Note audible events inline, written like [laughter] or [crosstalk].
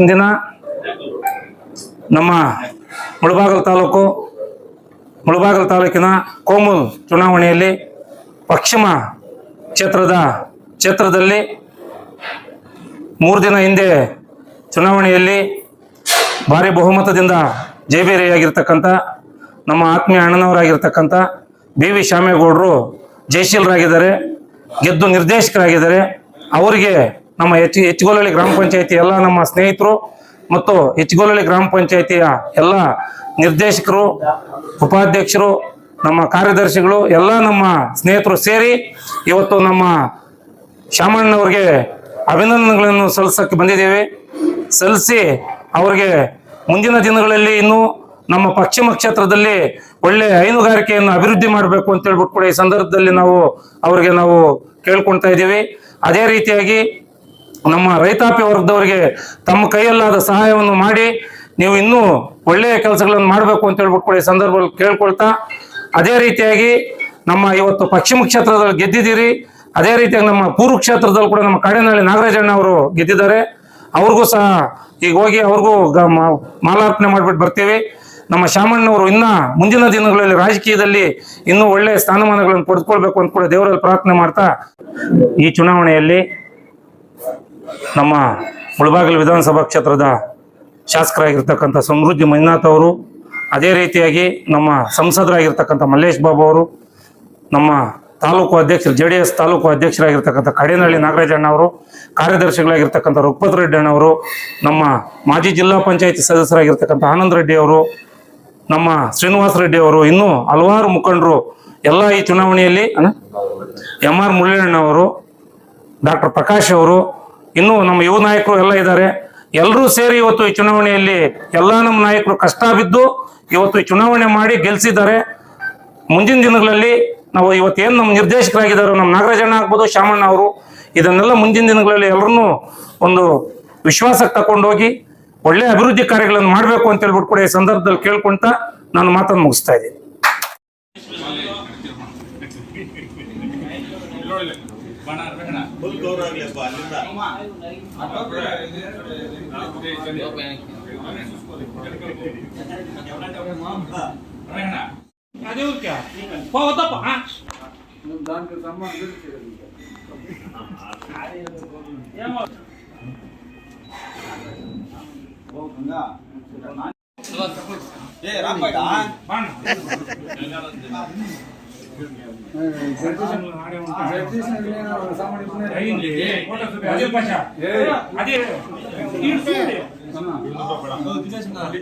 ಇಂದಿನ ನಮ್ಮ ಮುಳಬಾಗಲ್ ತಾಲೂಕು, ಮುಳಬಾಗಲ್ ತಾಲೂಕಿನ ಕೋಮು ಚುನಾವಣೆಯಲ್ಲಿ ಪಶ್ಚಿಮ ಕ್ಷೇತ್ರದ ಕ್ಷೇತ್ರದಲ್ಲಿ ಮೂರು ದಿನ ಹಿಂದೆ ಚುನಾವಣೆಯಲ್ಲಿ ಭಾರಿ ಬಹುಮತದಿಂದ ಜಯಬೇರಿಯಾಗಿರ್ತಕ್ಕಂಥ ನಮ್ಮ ಆತ್ಮೀಯ ಅಣ್ಣನವರಾಗಿರ್ತಕ್ಕಂಥ ಬಿ ವಿ ಶ್ಯಾಮೇಗೌಡರು ಜಯಶೀಲರಾಗಿದ್ದಾರೆ, ಗೆದ್ದು ನಿರ್ದೇಶಕರಾಗಿದ್ದಾರೆ. ಅವರಿಗೆ ನಮ್ಮ ಹೆಚ್ ಹೆಚ್ಗೋಲಳ್ಳಿ ಗ್ರಾಮ ಪಂಚಾಯತಿ ಎಲ್ಲ ನಮ್ಮ ಸ್ನೇಹಿತರು ಮತ್ತು ಹೆಚ್ಗೋಲಳ್ಳಿ ಗ್ರಾಮ ಪಂಚಾಯತಿಯ ಎಲ್ಲ ನಿರ್ದೇಶಕರು, ಉಪಾಧ್ಯಕ್ಷರು, ನಮ್ಮ ಕಾರ್ಯದರ್ಶಿಗಳು, ಎಲ್ಲ ನಮ್ಮ ಸ್ನೇಹಿತರು ಸೇರಿ ಇವತ್ತು ನಮ್ಮ ಶಾಮಣ್ಣವ್ರಿಗೆ ಅಭಿನಂದನೆಗಳನ್ನು ಸಲ್ಲಿಸಕ್ಕೆ ಬಂದಿದ್ದೇವೆ. ಸಲ್ಲಿಸಿ ಅವರಿಗೆ ಮುಂದಿನ ದಿನಗಳಲ್ಲಿ ಇನ್ನೂ ನಮ್ಮ ಪಶ್ಚಿಮ ಕ್ಷೇತ್ರದಲ್ಲಿ ಒಳ್ಳೆ ಹೈನುಗಾರಿಕೆಯನ್ನು ಅಭಿವೃದ್ಧಿ ಮಾಡಬೇಕು ಅಂತ ಹೇಳ್ಬಿಟ್ಟು ಕೂಡ ಈ ಸಂದರ್ಭದಲ್ಲಿ ನಾವು ಅವರಿಗೆ ನಾವು ಕೇಳ್ಕೊಳ್ತಾ ಇದ್ದೀವಿ. ಅದೇ ರೀತಿಯಾಗಿ ನಮ್ಮ ರೈತಾಪಿ ವರ್ಗದವರಿಗೆ ತಮ್ಮ ಕೈಯಲ್ಲಾದ ಸಹಾಯವನ್ನು ಮಾಡಿ ನೀವು ಇನ್ನೂ ಒಳ್ಳೆಯ ಕೆಲಸಗಳನ್ನು ಮಾಡಬೇಕು ಅಂತ ಹೇಳ್ಬಿಟ್ಟು ಕೂಡ ಈ ಸಂದರ್ಭದಲ್ಲಿ ಕೇಳ್ಕೊಳ್ತಾ, ಅದೇ ರೀತಿಯಾಗಿ ನಮ್ಮ ಇವತ್ತು ಪಶ್ಚಿಮ ಕ್ಷೇತ್ರದಲ್ಲಿ ಗೆದ್ದಿದ್ದೀರಿ, ಅದೇ ರೀತಿಯಾಗಿ ನಮ್ಮ ಪೂರ್ವ ಕ್ಷೇತ್ರದಲ್ಲಿ ಕೂಡ ನಮ್ಮ ಕಾಡೇನಹಳ್ಳಿ ನಾಗರಾಜಣ್ಣ ಅವರು ಗೆದ್ದಿದ್ದಾರೆ. ಅವ್ರಿಗೂ ಸಹ ಈಗ ಹೋಗಿ ಅವ್ರಿಗೂ ಮಾಲಾರ್ಪಣೆ ಮಾಡಿಬಿಟ್ಟು ಬರ್ತೀವಿ. ನಮ್ಮ ಶಾಮಣ್ಣವರು ಇನ್ನ ಮುಂದಿನ ದಿನಗಳಲ್ಲಿ ರಾಜಕೀಯದಲ್ಲಿ ಇನ್ನೂ ಒಳ್ಳೆಯ ಸ್ಥಾನಮಾನಗಳನ್ನು ಪಡೆದುಕೊಳ್ಬೇಕು ಅಂತ ಕೂಡ ದೇವರಲ್ಲಿ ಪ್ರಾರ್ಥನೆ ಮಾಡ್ತಾ ಈ ಚುನಾವಣೆಯಲ್ಲಿ ನಮ್ಮ ಮುಳಬಾಗಿಲು ವಿಧಾನಸಭಾ ಕ್ಷೇತ್ರದ ಶಾಸಕರಾಗಿರ್ತಕ್ಕಂಥ ಸಮೃದ್ಧಿ ಮಂಜುನಾಥ್ ಅವರು, ಅದೇ ರೀತಿಯಾಗಿ ನಮ್ಮ ಸಂಸದರಾಗಿರ್ತಕ್ಕಂಥ ಮಲ್ಲೇಶ್ ಬಾಬು ಅವರು, ನಮ್ಮ ತಾಲೂಕು ಅಧ್ಯಕ್ಷರು ಜೆ ಡಿ ಎಸ್ ತಾಲೂಕು ಅಧ್ಯಕ್ಷರಾಗಿರ್ತಕ್ಕಂಥ ಕಡೇನಹಳ್ಳಿ ನಾಗರಾಜಣ್ಣ ಅವರು, ಕಾರ್ಯದರ್ಶಿಗಳಾಗಿರ್ತಕ್ಕಂಥ ರುಕ್ಪತ್ ರೆಡ್ಡಿ ಅಣ್ಣವರು ನಮ್ಮ ಮಾಜಿ ಜಿಲ್ಲಾ ಪಂಚಾಯತಿ ಸದಸ್ಯರಾಗಿರ್ತಕ್ಕಂಥ ಆನಂದ್ ರೆಡ್ಡಿ ಅವರು, ನಮ್ಮ ಶ್ರೀನಿವಾಸ ರೆಡ್ಡಿ ಅವರು, ಇನ್ನೂ ಹಲವಾರು ಮುಖಂಡರು ಎಲ್ಲ ಈ ಚುನಾವಣೆಯಲ್ಲಿ ಎಂ ಆರ್ ಮುರಳೀಣ್ಣ ಅವರು, ಡಾಕ್ಟರ್ ಪ್ರಕಾಶ್ ಅವರು ಇನ್ನೂ ನಮ್ಮ ಯುವ ನಾಯಕರು ಎಲ್ಲ ಇದ್ದಾರೆ. ಎಲ್ಲರೂ ಸೇರಿ ಇವತ್ತು ಈ ಚುನಾವಣೆಯಲ್ಲಿ ಎಲ್ಲ ನಮ್ಮ ನಾಯಕರು ಕಷ್ಟ ಬಿದ್ದು ಇವತ್ತು ಚುನಾವಣೆ ಮಾಡಿ ಗೆಲ್ಸಿದ್ದಾರೆ. ಮುಂದಿನ ದಿನಗಳಲ್ಲಿ ನಾವು ಇವತ್ತೇನು ನಮ್ಮ ನಿರ್ದೇಶಕರಾಗಿದ್ದಾರೆ, ನಮ್ಮ ನಾಗರಾಜಣ್ಣ ಆಗ್ಬೋದು ಶಾಮಣ್ಣ ಅವರು, ಇದನ್ನೆಲ್ಲ ಮುಂದಿನ ದಿನಗಳಲ್ಲಿ ಎಲ್ಲರನ್ನೂ ಒಂದು ವಿಶ್ವಾಸಕ್ಕೆ ತಗೊಂಡೋಗಿ ಒಳ್ಳೆ ಅಭಿವೃದ್ಧಿ ಕಾರ್ಯಗಳನ್ನು ಮಾಡಬೇಕು ಅಂತ ಹೇಳ್ಬಿಟ್ಟು ಕೂಡ ಈ ಸಂದರ್ಭದಲ್ಲಿ ಕೇಳ್ಕೊಂತ ನಾನು ಮಾತನ್ನು ಮುಗಿಸ್ತಾ ಇದ್ದೀನಿ. [laughs] ಫುಲ್ ಗೌರವ ಅಲ್ಲಿಂದ ಅದೇ ಊರ್ಕ ಹೋದಪ್ಪ దానికి సంబంధం ఏ రాబోయ్ అదే